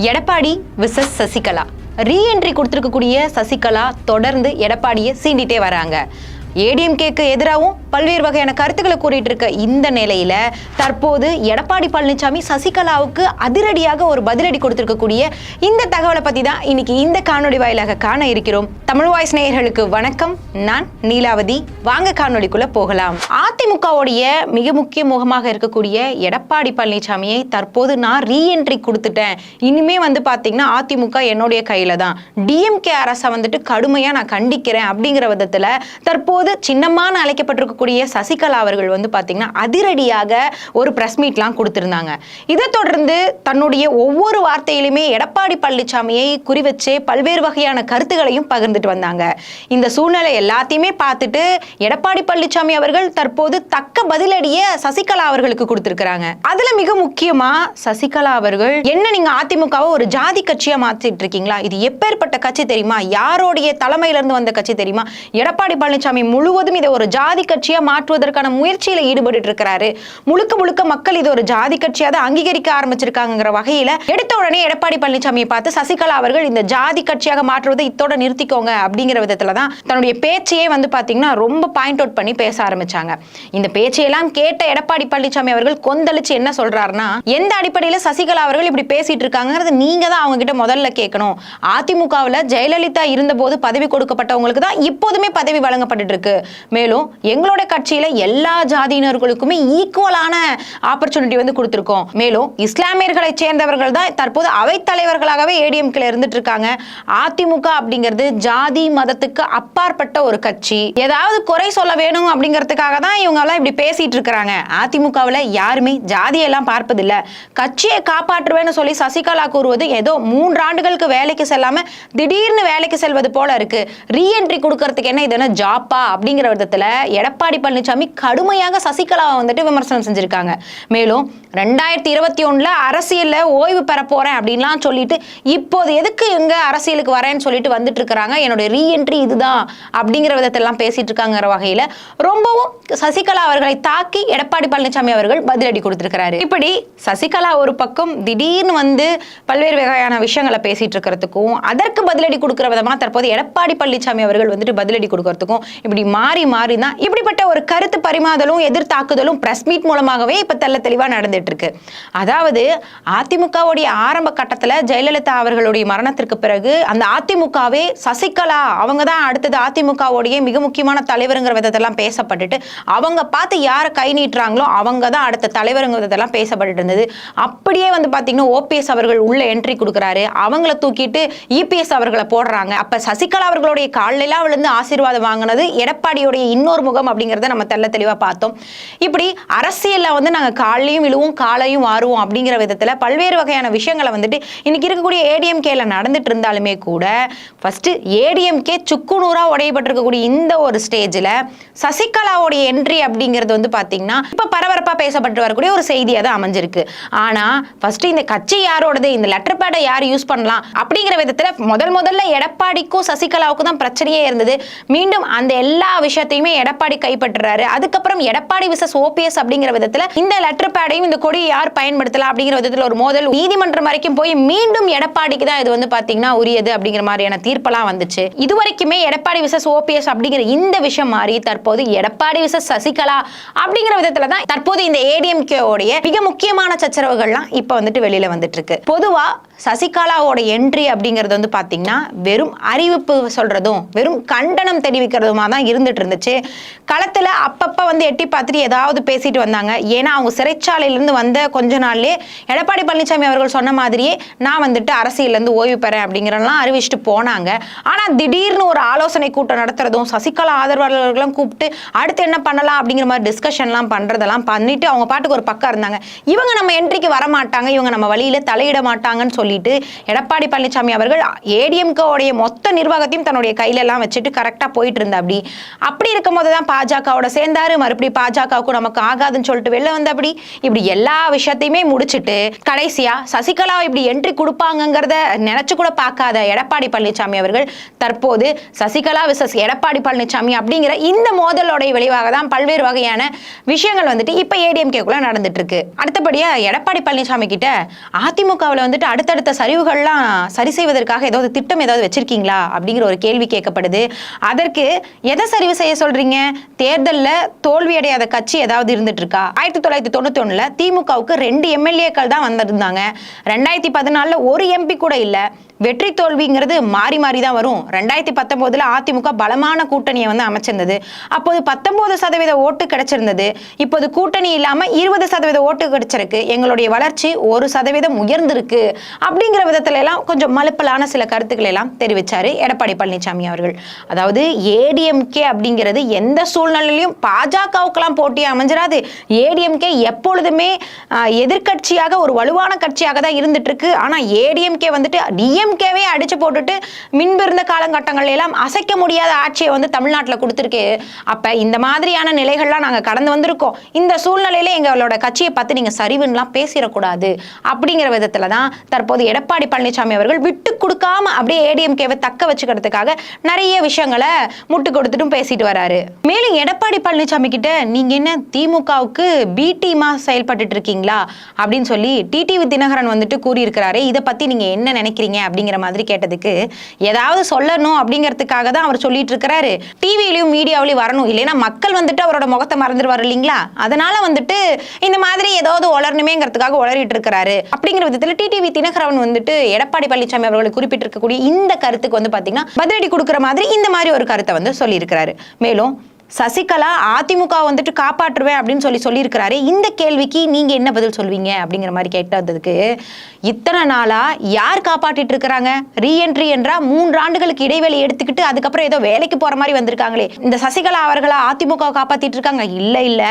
Edappadi versus Sasikala. Reentry கொடுத்துருக்கக்கூடிய சசிகலா தொடர்ந்து எடப்பாடியை சீண்டிட்டே வராங்க. ஏடிஎம்கேக்கு எதிராகவும் பல்வேறு வகையான கருத்துக்களை கூறிட்டு இருக்க இந்த நிலையில தற்போது எடப்பாடி பழனிசாமி சசிகலாவுக்கு அதிரடியாக ஒரு பதிலடி கொடுத்திருக்கக்கூடிய இந்த தகவலை பத்தி தான் இன்னைக்கு இந்த காணொலி வாயிலாக காண இருக்கிறோம். தமிழ் வாய்ஸ் நேயர்களுக்கு வணக்கம். நான் நீலாவதி. வாங்க காணொலிக்குள்ள போகலாம். அதிமுகவுடைய மிக முக்கிய முகமாக இருக்கக்கூடிய எடப்பாடி பழனிசாமியை தற்போது நான் ரீஎன்ட்ரி கொடுத்துட்டேன். இனிமே வந்து பாத்தீங்கன்னா அதிமுக என்னுடைய கையில தான் டிஎம்கே அரசை வந்துட்டு கடுமையா நான் கண்டிக்கிறேன் அப்படிங்கிற விதத்துல தற்போது சின்னமான அழைக்கப்பட்டிருக்கக்கூடிய சசிகலா அவர்கள் வந்து பார்த்தீங்கன்னா அதிரடியாக ஒரு பிரஸ் மீட்லாம் கொடுத்திருந்தாங்க. இதை தொடர்ந்து தன்னுடைய ஒவ்வொரு வார்த்தையிலுமே எடப்பாடி பழனிசாமியை குறிவச்சே பல்வேறு வகையான கருத்துக்களையும் பகிர்ந்துட்டு வந்தாங்க. இந்த சூழ்நிலை எல்லாத்தையுமே பார்த்துட்டு எடப்பாடி பழனிசாமி அவர்கள் தற்போது தக்க பதிலடியை சசிகலா அவர்களுக்கு கொடுத்திருக்கிறாங்க. அதுல மிக முக்கியமா சசிகலா அவர்கள் என்ன நீங்க அதிமுகவை ஒரு ஜாதி கட்சியா மாத்திட்டு இருக்கீங்களா? இது எப்பேற்பட்ட கட்சி தெரியுமா? யாருடைய தலைமையிலிருந்து வந்த கட்சி தெரியுமா? எடப்பாடி பழனிசாமி முழுவதும் இதை ஒரு ஜாதி கட்சியா மாற்றுவதற்கான முயற்சியில ஈடுபட்டு இருக்கிறாரு முழுக்க முழுக்க மக்கள் இது ஒரு ஜாதி கட்சியா தான் அங்கீகரிக்க ஆரம்பிச்சிருக்காங்கிற வகையில எடுத்த உடனே எடப்பாடி பழனிசாமியை பார்த்து சசிகலா அவர்கள் இந்த ஜாதி கட்சியாக மாற்றுவதை இத்தோட நிறுத்திக்கோங்க. அப்படிங்கிற விதத்துல தான் தன்னுடைய பேச்சையே வந்து பாத்தீங்கன்னா ரொம்ப பாயிண்ட் அவுட் பண்ணி பேச ஆரம்பிச்சாங்க. இந்த பேச்சையெல்லாம் கேட்ட எடப்பாடி பழனிசாமி அவர்கள் கொந்தளிச்சு என்ன சொல்றாருன்னா எந்த அடிப்படையில சசிகலா அவர்கள் இப்படி பேசிட்டு இருக்காங்கிறது நீங்க தான் அவங்க கிட்ட முதல்ல கேட்கணும் அதிமுகவில் ஜெயலலிதா இருந்தபோது பதவி கொடுக்கப்பட்டவங்களுக்கு தான் இப்போதுமே பதவி வழங்கப்பட்டு இருக்கு. மேலும் எங்களோட கட்சியில எல்லா ஜாதியினர்களுக்குமே ஈக்குவலான ஆப்பர்ச்சுனிட்டி வந்து கொடுத்துருக்கோம். மேலும் இஸ்லாமியர்களை சேர்ந்தவர்கள் தான் தற்போது அவைத் தலைவர்களாகவே ஏடிஎம்கில் இருந்துட்டு இருக்காங்க. அதிமுக அப்படிங்கிறது ஜாதி மதத்துக்கு அப்பாற்பட்ட ஒரு கட்சி. ஏதாவது குறை சொல்ல வேணும் அப்படிங்கிறதுக்காக தான் இவங்க எல்லாம் இப்படி பேசிட்டு இருக்கிறாங்க. அதிமுகவில் யாருமே ஜாதியெல்லாம் பார்ப்பதில்ல. கட்சியை காப்பாற்றுவேன்னு சொல்லி சசிகலா கூறுவது ஏதோ மூன்று ஆண்டுகளுக்கு வேலைக்கு செல்லாம திடீர்னு வேலைக்கு செல்வது போல இருக்கு. ரீஎன்ட்ரி கொடுக்கறதுக்கு என்ன இது என்ன ஜாப்பா? அப்படிங்கிற விதத்தில் எடப்பாடி பழனிசாமி கடுமையாக சசிகலாவை வந்துட்டு விமர்சனம் செஞ்சுருக்காங்க. மேலும் ரெண்டாயிரத்தி இருபத்தி ஒன்றில் அரசியலில் ஓய்வு பெற போகிறேன் அப்படின்லாம் சொல்லிட்டு இப்போது எதுக்கு இங்கே அரசியலுக்கு வரேன்னு சொல்லிட்டு வந்துட்டு இருக்கிறாங்க என்னோட ரீஎன்ட்ரி இதுதான் அப்படிங்கிற விதத்தெல்லாம் பேசிட்டு இருக்காங்கிற வகையில் ரொம்பவும் சசிகலா அவர்களை தாக்கி எடப்பாடி பழனிசாமி அவர்கள் பதிலடி கொடுத்துருக்கிறாரு. இப்படி சசிகலா ஒரு பக்கம் திடீர்னு வந்து பல்வேறு வகையான விஷயங்களை பேசிட்டு இருக்கிறதுக்கும் அதற்கு பதிலடி கொடுக்குற விதமாக தற்போது எடப்பாடி பழனிசாமி அவர்கள் வந்துட்டு பதிலடி கொடுக்கறதுக்கும் இப்படி மாறி மாறி தான் இப்படிப்பட்ட ஒரு கருத்து பரிமாதலும் எதிர்த்தாக்குதலும் பிரஸ் மீட் மூலமாகவே இப்ப தெல்ல தெளிவா நடந்துட்டு இருக்கு அதாவது அதிமுகவுடைய ஆரம்ப கட்டத்துல ஜெயலலிதா அவர்களுடைய மரணத்திற்கு பிறகு அந்த அதிமுகவே சசிகலா அவங்க தான் அடுத்தது அதிமுகவுடைய மிக முக்கியமான தலைவருங்கிற விதத்தெல்லாம் பேசப்பட்டுட்டு அவங்க பார்த்து யாரை கை நீட்டுறாங்களோ அவங்க தான் அடுத்த தலைவருங்கிற விதத்தெல்லாம் பேசப்பட்டு இருந்தது. அப்படியே வந்து பார்த்தீங்கன்னா ஓபிஎஸ் அவர்கள் உள்ள என்ட்ரி கொடுக்குறாரு. அவங்கள தூக்கிட்டு இபிஎஸ் அவர்களை போடுறாங்க. அப்ப சசிகலா அவர்களுடைய காலிலெல்லாம் விழுந்து ஆசீர்வாதம் வாங்கினது எடப்பாடியுடைய இன்னொரு முகம் அப்படிங்கிறத நம்ம தெல்ல தெளிவாக பார்த்தோம். இப்படி அரசியலில் வந்து நாங்கள் காலையும் விழுவோம் காலையும் ஆறுவோம் அப்படிங்கிற விதத்தில் பல்வேறு வகையான விஷயங்களை வந்துட்டு இன்னைக்கு இருக்கக்கூடிய ஏடிஎம்கேல நடந்துட்டு இருந்தாலுமே கூட ஃபஸ்ட்டு ஏடிஎம்கே சுக்குநூறாக உடையப்பட்டிருக்கக்கூடிய இந்த ஒரு ஸ்டேஜில் சசிகலாவுடைய என்ட்ரி அப்படிங்கிறது வந்து பார்த்தீங்கன்னா இப்போ பரபரப்பாக பேசப்பட்டு வரக்கூடிய ஒரு செய்தியாக தான் அமைஞ்சிருக்கு. ஆனால் ஃபஸ்ட்டு இந்த கட்சி யாரோடது இந்த லெட்டர் பேடை யார் யூஸ் பண்ணலாம் அப்படிங்கிற விதத்தில் முதல் முதல்ல எடப்பாடிக்கும் சசிகலாவுக்கும் தான் பிரச்சனையே இருந்தது. மீண்டும் அந்த எல்லா எல்லா விஷயத்தையுமே எடப்பாடி கைப்பற்றுறாரு. அதுக்கப்புறம் எடப்பாடி விசஸ் ஓபிஎஸ் அப்படிங்கிற விதத்துல இந்த லெட்டர் பேடையும் இந்த கொடியை யார் பயன்படுத்தலாம் அப்படிங்கிற விதத்துல ஒரு மோதல் நீதிமன்றம் வரைக்கும் போய் மீண்டும் எடப்பாடிக்கு தான் இது வந்து பாத்தீங்கன்னா உரியது அப்படிங்கிற மாதிரியான தீர்ப்பெல்லாம் வந்துச்சு. இது வரைக்குமே எடப்பாடி விசஸ் ஓபிஎஸ் அப்படிங்கிற இந்த விஷயம் மாறி தற்போது எடப்பாடி விசஸ் சசிகலா அப்படிங்கிற விதத்துல தான் தற்போது இந்த ஏடிஎம்கே உடைய மிக முக்கியமான சச்சரவுகள்லாம் இப்ப வந்துட்டு வெளியில வந்துட்டு இருக்கு. பொதுவா சசிகலாவோட என்ட்ரி அப்படிங்கிறது வந்து பார்த்தீங்கன்னா வெறும் அறிவிப்பு சொல்கிறதும் வெறும் கண்டனம் தெரிவிக்கிறதுமா தான் இருந்துட்டு இருந்துச்சு. களத்தில் அப்பப்போ வந்து எட்டி பார்த்துட்டு ஏதாவது பேசிட்டு வந்தாங்க. ஏன்னா அவங்க சிறைச்சாலையிலேருந்து வந்த கொஞ்ச நாள்லேயே எடப்பாடி பழனிசாமி அவர்கள் சொன்ன மாதிரியே நான் வந்துட்டு அரசியலேருந்து ஓய்வு பெறேன் அப்படிங்கிறதெல்லாம் அறிவிச்சுட்டு போனாங்க. ஆனால் திடீர்னு ஒரு ஆலோசனை கூட்டம் நடத்துறதும் சசிகலா ஆதரவாளர்களும் கூப்பிட்டு அடுத்து என்ன பண்ணலாம் அப்படிங்கிற மாதிரி டிஸ்கஷன்லாம் பண்ணுறதெல்லாம் பண்ணிட்டு அவங்க பாட்டுக்கு ஒரு பக்கம் இருந்தாங்க. இவங்க நம்ம என்ட்ரிக்கு வர மாட்டாங்க இவங்க நம்ம வழியில் தலையிட மாட்டாங்கன்னு சொல்லி சொல்லிட்டு எடப்பாடி பழனிசாமி அவர்கள் ஏடிஎம்கோடைய மொத்த நிர்வாகத்தையும் தன்னுடைய கையிலெல்லாம் வச்சுட்டு கரெக்டாக போயிட்டு இருந்தா அப்படி. அப்படி இருக்கும் போது தான் பாஜகவோட சேர்ந்தாரு. மறுபடியும் பாஜகவுக்கும் நமக்கு ஆகாதுன்னு சொல்லிட்டு வெளில வந்த அப்படி இப்படி எல்லா விஷயத்தையுமே முடிச்சுட்டு கடைசியா சசிகலா இப்படி என்ட்ரி கொடுப்பாங்கிறத நினைச்சு கூட பார்க்காத எடப்பாடி பழனிசாமி அவர்கள் தற்போது சசிகலா விசஸ் எடப்பாடி பழனிசாமி அப்படிங்கிற இந்த மோதலோடைய விளைவாக தான் பல்வேறு வகையான விஷயங்கள் வந்துட்டு இப்போ ஏடிஎம்கேக்குள்ள நடந்துட்டு இருக்கு. அடுத்தபடியா எடப்பாடி பழனிசாமி கிட்ட அதிமுகவில் வந்துட்டு அடுத்த அடுத்தடுத்த சரிவுகள்லாம் சரி செய்வதற்காக ஏதாவது திட்டம் ஏதாவது வச்சிருக்கீங்களா? அப்படிங்கிற ஒரு கேள்வி கேட்கப்படுது. அதற்கு எதை சரிவு செய்ய சொல்றீங்க? தேர்தலில் தோல்வியடையாத கட்சி ஏதாவது இருந்துட்டு இருக்கா ஆயிரத்தி தொள்ளாயிரத்தி தொண்ணூத்தி ஒண்ணுல திமுகவுக்கு ரெண்டு எம்எல்ஏக்கள் தான் வந்திருந்தாங்க. ரெண்டாயிரத்தி பதினாலுல ஒரு எம்பி கூட இல்லை. வெற்றி தோல்விங்கிறது மாறி மாறி தான் வரும். ரெண்டாயிரத்தி பத்தொம்போதில் அதிமுக பலமான கூட்டணியை வந்து அமைச்சிருந்தது. அப்போது பத்தொம்போது சதவீத ஓட்டு கிடைச்சிருந்தது. இப்போது கூட்டணி இல்லாமல் இருபது சதவீத ஓட்டு கிடைச்சிருக்கு. எங்களுடைய வளர்ச்சி ஒரு சதவீதம் உயர்ந்திருக்கு. அப்படிங்கிற விதத்துல எல்லாம் கொஞ்சம் மலுப்பலான சில கருத்துக்களை எல்லாம் தெரிவித்தார் எடப்பாடி பழனிசாமி அவர்கள். அதாவது ஏடிஎம்கே அப்படிங்கிறது எந்த சூழ்நிலையிலும் பாஜகவுக்கெல்லாம் போட்டி அமைஞ்சிடாது ஏடிஎம்கே எப்பொழுதுமே எதிர்கட்சியாக எதிர்க்கட்சியாக ஒரு வலுவான கட்சியாக தான் இருந்துட்டு இருக்கு. ஆனால் ஏடிஎம்கே வந்துட்டு டிஎம்கேவே அடிச்சு போட்டுட்டு மின்பிருந்த காலகட்டங்கள் எல்லாம் அசைக்க முடியாத ஆட்சியை வந்து தமிழ்நாட்டில் கொடுத்துருக்கு. அப்ப இந்த மாதிரியான நிலைகள்லாம் நாங்க கடந்து வந்திருக்கோம். இந்த சூழ்நிலையில எங்களோட கட்சியை பார்த்து நீங்க சரிவுன்னெலாம் பேசிடக்கூடாது. அப்படிங்கிற விதத்துல தான் தற்போது எடப்பாடி பழனிசாமி அவர்கள் விட்டு கொடுக்காம அப்படியே ஏடிஎம்கேவை தக்க வச்சுக்கிறதுக்காக நிறைய விஷயங்களை முட்டு கொடுத்துட்டும் பேசிட்டு வராரு. மேலும் எடப்பாடி பழனிசாமி கிட்ட நீங்க என்ன திமுகவுக்கு பி டீமா செயல்பட்டுட்டு இருக்கீங்களா? அப்படின்னு சொல்லி டிடிவி தினகரன் வந்துட்டு கூறியிருக்கிறாரு. இதை பத்தி நீங்க என்ன நினைக்கிறீங்க? அப்படிங்கிற மாதிரி கேட்டதுக்கு ஏதாவது சொல்லணும் அப்படிங்கிறதுக்காக தான் அவர் சொல்லிட்டு இருக்கிறாரு. டிவிலையும் மீடியாவிலையும் வரணும். இல்லைன்னா மக்கள் வந்துட்டு அவரோட முகத்தை மறந்துடுவார் இல்லைங்களா? அதனால வந்துட்டு இந்த மாதிரி ஏதாவது உளரணுமேங்கிறதுக்காக உளறிட்டு இருக்கிறாரு. அப்படிங்கிற விதத்துல டிடிவி தினகரன் வந்துட்டு எடப்பாடி பழனிசாமி குறிப்பிட்டிருக்கக்கூடிய இந்த கருத்துக்கு வந்து பாத்தீங்கன்னா பதிலடி கொடுக்குற மாதிரி இந்த மாதிரி ஒரு கருத்தை வந்து சொல்லியிருக்கிறாரு. மேலும் சசிகலா அதிமுக வந்துட்டு காப்பாற்றுவேன் அப்படின்னு சொல்லி சொல்லியிருக்கிறாரு. இந்த கேள்விக்கு நீங்க என்ன பதில் சொல்வீங்க? அப்படிங்கிற மாதிரி கேட்டதுக்கு இத்தனை நாளா யார் காப்பாற்றிட்டு இருக்கிறாங்க? ரீஎன்ட்ரி என்றா மூன்று ஆண்டுகளுக்கு இடைவெளி எடுத்துக்கிட்டு அதுக்கப்புறம் ஏதோ வேலைக்கு போற மாதிரி வந்திருக்காங்களே. இந்த சசிகலா அவர்களா அதிமுக காப்பாத்திட்டு இருக்காங்க? இல்ல இல்ல.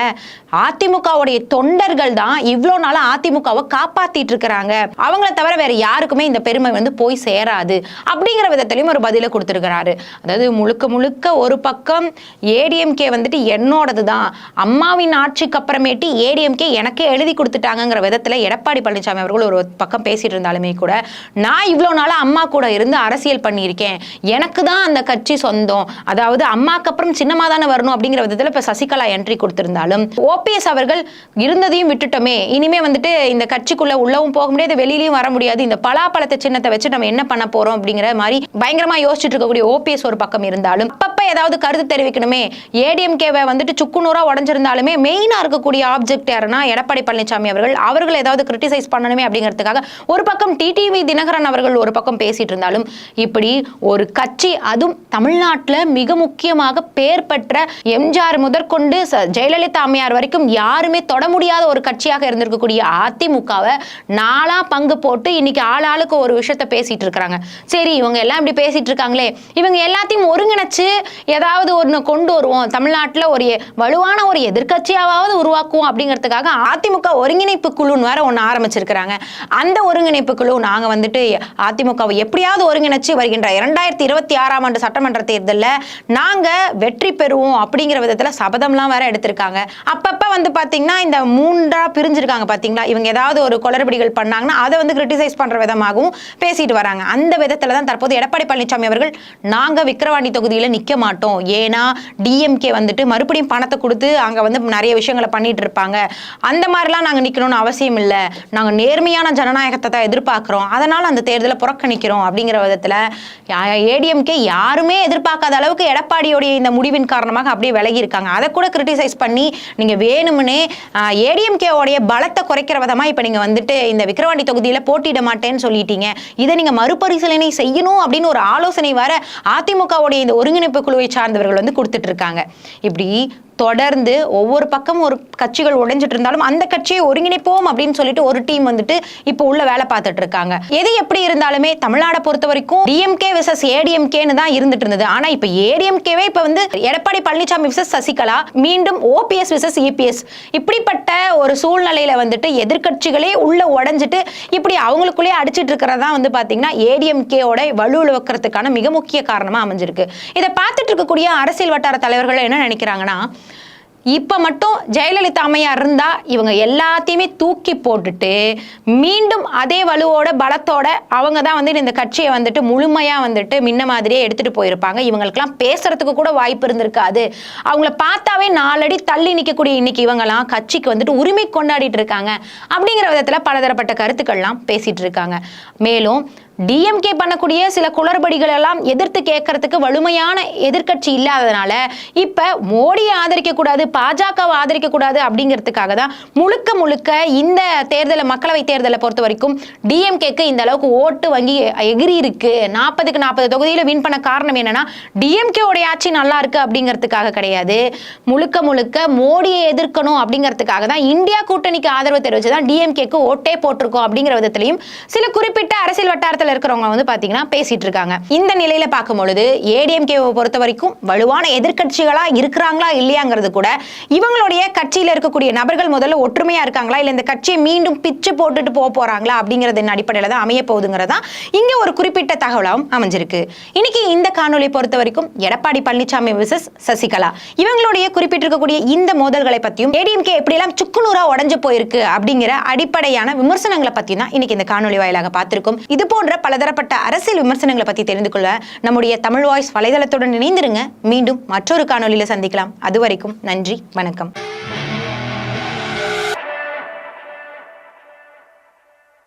அதிமுகவுடைய தொண்டர்கள் தான் இவ்வளோ நாளாக அதிமுகவை காப்பாத்திட்டு இருக்கிறாங்க. அவங்கள தவிர வேற யாருக்குமே இந்த பெருமை வந்து போய் சேராது. அப்படிங்கிற விதத்திலையும் ஒரு பதிலை கொடுத்திருக்கிறாரு. அதாவது முழுக்க முழுக்க ஒரு பக்கம் ஏடிஎம் ஏடிஎம்கே வந்துட்டு என்னோடது தான் அம்மாவின் ஆட்சிக்கு அப்புறமேட்டு ஏடிஎம்கே எனக்கே எழுதி கொடுத்துட்டாங்கங்கிற விதத்துல எடப்பாடி பழனிசாமி அவர்கள் ஒரு பக்கம் பேசிட்டு இருந்தாலுமே கூட நான் இவ்வளோ நாளா அம்மா கூட இருந்து அரசியல் பண்ணியிருக்கேன். எனக்கு தான் அந்த கட்சி சொந்தம். அதாவது அம்மாக்கு அப்புறம் சின்னமா தானே வரணும் அப்படிங்கிற விதத்துல இப்ப சசிகலா என்ட்ரி கொடுத்துருந்தாலும் ஓபிஎஸ் அவர்கள் இருந்ததையும் விட்டுட்டோமே. இனிமே வந்துட்டு இந்த கட்சிக்குள்ள உள்ளவும் போக முடியாது வெளியிலையும் வர முடியாது. இந்த பலாப்பழத்தை சின்னத்தை வச்சு நம்ம என்ன பண்ண போறோம் அப்படிங்கிற மாதிரி பயங்கரமா யோசிச்சுட்டு இருக்கக்கூடிய ஓபிஎஸ் ஒரு பக்கம் இருந்தாலும் அப்போ ஏதாவது கருத்து தெரிவிக்கணுமே? ஏடிஎம்கேவை வந்துட்டு சுக்குநூறாக உடஞ்சிருந்தாலுமே மெயினாக இருக்கக்கூடிய ஆப்ஜெக்ட் யாருன்னா எடப்பாடி பழனிசாமி அவர்கள். அவர்கள் ஏதாவது கிரிட்டிசைஸ் பண்ணணுமே அப்படிங்கிறதுக்காக ஒரு பக்கம் டிடிவி தினகரன் அவர்கள் ஒரு பக்கம் பேசிட்டு இருந்தாலும் இப்படி ஒரு கட்சி அதுவும் தமிழ்நாட்டில் மிக முக்கியமாக பேர் பெற்ற எம்ஜிஆர் முதற்கொண்டு ச- ஜெயலலிதா அம்மையார் வரைக்கும் யாருமே தொட முடியாத ஒரு கட்சியாக இருந்திருக்கக்கூடிய அதிமுகவை நாலா பங்கு போட்டு இன்னைக்கு ஆள் ஆளுக்கு ஒரு விஷயத்த பேசிட்டு இருக்கிறாங்க. சரி இவங்க எல்லாம் இப்படி பேசிட்டு இருக்காங்களே. இவங்க எல்லாத்தையும் ஒருங்கிணைச்சு ஏதாவது ஒன்று கொண்டு வருவோம். தமிழ்நாட்டில் ஒரு வலுவான ஒரு எதிர்க்கட்சியாவது உருவாக்குவோம் அப்படிங்கிறதுக்காக அதிமுக ஒருங்கிணைப்பு குழுன்னு வேற ஒன்று ஆரம்பிச்சிருக்கிறாங்க. அந்த ஒருங்கிணைப்பு குழு நாங்க வந்துட்டு அதிமுகவை எப்படியாவது ஒருங்கிணைச்சு வருகின்ற இரண்டாயிரத்தி இருபத்தி ஆறாம் ஆண்டு சட்டமன்ற தேர்தலில் நாங்கள் வெற்றி பெறுவோம் அப்படிங்கிற விதத்தில் சபதம்லாம் வேற எடுத்திருக்காங்க. அப்பப்போ வந்து பார்த்தீங்கன்னா இந்த மூன்றா பிரிஞ்சிருக்காங்க பார்த்தீங்களா இவங்க ஏதாவது ஒரு குளறுபடிகள் பண்ணாங்கன்னா அதை வந்து கிரிட்டிசைஸ் பண்ணுற விதமாகவும் பேசிட்டு வராங்க. அந்த விதத்தில் தான் தற்போது எடப்பாடி பழனிசாமி அவர்கள் நாங்கள் விக்கிரவாண்டி தொகுதியில் நிற்க மாட்டோம். ஏன்னா டிஎம்கே வந்துட்டு மறுபடியும் பணத்தை கொடுத்து அங்க வந்து நிறைய விஷயங்களை பண்ணிட்டு இருப்பாங்க. அந்த மாதிரிலாம் நாங்க நிற்கணும்னு அவசியம் இல்லை. நாங்கள் நேர்மையான ஜனநாயகத்தை தான் எதிர்பார்க்குறோம். அதனால் அந்த தேர்தலை புறக்கணிக்கிறோம் அப்படிங்கிற விதத்தில் ஏடிஎம்கே யாருமே எதிர்பார்க்காத அளவுக்கு எடப்பாடியோடைய இந்த முடிவின் காரணமாக அப்படியே விலகி இருக்காங்க. அதை கூட கிரிட்டிசைஸ் பண்ணி நீங்க வேணும்னே ஏடிஎம்கே உடைய பலத்தை குறைக்கிற விதமா இப்ப நீங்க வந்துட்டு இந்த விக்கிரவாண்டி தொகுதியில போட்டியிட மாட்டேன்னு சொல்லிட்டீங்க. இதை நீங்க மறுபரிசீலனை செய்யணும் அப்படின்னு ஒரு ஆலோசனை வர அதிமுகவுடைய இந்த ஒருங்கிணைப்பு குழுவை சார்ந்தவர்கள் வந்து கொடுத்துட்டு இருக்காங்க. இப்படி தொடர்ந்து ஒவ்வொரு பக்கம் ஒரு கட்சிகள் உடைஞ்சிட்டு இருந்தாலும் அந்த கட்சியை ஒருங்கிணைப்போம் அப்படின்னு சொல்லிட்டு ஒரு டீம் வந்துட்டு இப்போ உள்ள வேலை பார்த்துட்டு இருக்காங்க எது எப்படி இருந்தாலுமே தமிழ்நாடை பொறுத்த வரைக்கும் டிஎம்கே விசஸ் ஏடிஎம்கேன்னு தான் இருந்துட்டு இருந்தது. ஆனா இப்ப ஏடிஎம்கேவே இப்ப வந்து எடப்பாடி பழனிசாமி விசஸ் சசிகலா மீண்டும் ஓபிஎஸ் விசஸ் இபிஎஸ் இப்படிப்பட்ட ஒரு சூழ்நிலையில வந்துட்டு எதிர்க்கட்சிகளே உள்ள உடைஞ்சிட்டு இப்படி அவங்களுக்குள்ளே அடிச்சிட்டு இருக்கிறதா வந்து பாத்தீங்கன்னா ஏடிஎம்கேவோட வலுவில் மிக முக்கிய காரணமா அமைஞ்சிருக்கு. இதை பார்த்துட்டு இருக்கக்கூடிய அரசியல் வட்டார தலைவர்கள் என்ன நினைக்கிறாங்கன்னா இப்போ மட்டும் ஜெயலலிதா அம்மையா இருந்தா இவங்க எல்லாத்தையுமே தூக்கி போட்டுட்டு மீண்டும் அதே வலுவோட பலத்தோட அவங்க தான் வந்துட்டு இந்த கட்சியை வந்துட்டு முழுமையா வந்துட்டு முன்ன மாதிரியே எடுத்துட்டு போயிருப்பாங்க. இவங்களுக்கெல்லாம் பேசுறதுக்கு கூட வாய்ப்பு இருந்திருக்காது. அவங்கள பார்த்தாவே நாலடி தள்ளி நிற்கக்கூடிய இன்னைக்கு இவங்கெல்லாம் கட்சிக்கு வந்துட்டு உரிமை கொண்டாடிட்டு இருக்காங்க. அப்படிங்கிற விதத்துல பலதரப்பட்ட கருத்துக்கள்லாம் பேசிட்டு இருக்காங்க. மேலும் டிஎம்கே பண்ணக்கூடிய சில குளறுபடிகள் எல்லாம் எதிர்த்து கேட்கறதுக்கு வலிமையான எதிர்க்கட்சி இல்லாததுனால இப்ப மோடியை ஆதரிக்க கூடாது பாஜகவை ஆதரிக்க கூடாது அப்படிங்கிறதுக்காக தான் முழுக்க முழுக்க இந்த தேர்தலை மக்களவை தேர்தலை பொறுத்த வரைக்கும் டிஎம்கேக்கு இந்த அளவுக்கு ஓட்டு வங்கி எகிரி இருக்கு. நாற்பதுக்கு நாற்பது தொகுதியில வின் பண்ண காரணம் என்னன்னா டிஎம்கே உடைய ஆட்சி நல்லா இருக்கு அப்படிங்கிறதுக்காக கிடையாது. முழுக்க முழுக்க மோடியை எதிர்க்கணும் அப்படிங்கிறதுக்காக தான் இந்தியா கூட்டணிக்கு ஆதரவு தெரிவிச்சு தான் டிஎம்கேக்கு ஓட்டே போட்டிருக்கோம் அப்படிங்கிற விதத்திலையும் சில குறிப்பிட்ட அரசியல் வட்டாரத்தில் இருக்கிறவங்க வந்து பாத்தீங்கன்னா பேசிட்டு இருக்காங்க. இந்த நிலையில பார்க்கும் பொழுது ஏடிஎம்கேவை பொறுத்த வரைக்கும் வலுவான எதிர்கட்சிகளா இருக்கிறாங்களா இல்லையாங்கிறது கூட இவங்களுடைய கட்சியில இருக்கக்கூடிய நபர்கள் முதல்ல ஒற்றுமையா இருக்காங்களா? இல்ல இந்த கட்சியை மீண்டும் பிச்சு போட்டுட்டு போக போறாங்களா? அப்படிங்கறது அடிப்படையில தான் அமைய போகுதுங்கிறதா இங்க ஒரு குறிப்பிட்ட தகவலாகவும் அமைஞ்சிருக்கு. இன்னைக்கு இந்த காணொலியை பொறுத்த வரைக்கும் எடப்பாடி பழனிசாமி விசஸ் சசிகலா. இவங்களுடைய குறிப்பிட்டிருக்கக்கூடிய இந்த மோதல்களை பத்தியும் ஏடிஎம்கே எப்படியெல்லாம் சுக்குநூறா உடஞ்சு போயிருக்கு அப்படிங்கிற அடிப்படையான விமர்சனங்களை பத்தி தான் இன்னைக்கு இந்த காணொலி வாயிலாக பார்த்திருக்கோம். இது போன்ற பலதரப்பட்ட அரசியல் விமர்சனங்களை பத்தி தெரிந்து கொள்ள நம்முடைய தமிழ் வாய்ஸ் வலைதளத்துடன் இணைந்திருங்க. மீண்டும் மற்றொரு காணொலியில சந்திக்கலாம். அது வரைக்கும் நன்றி வணக்கம்.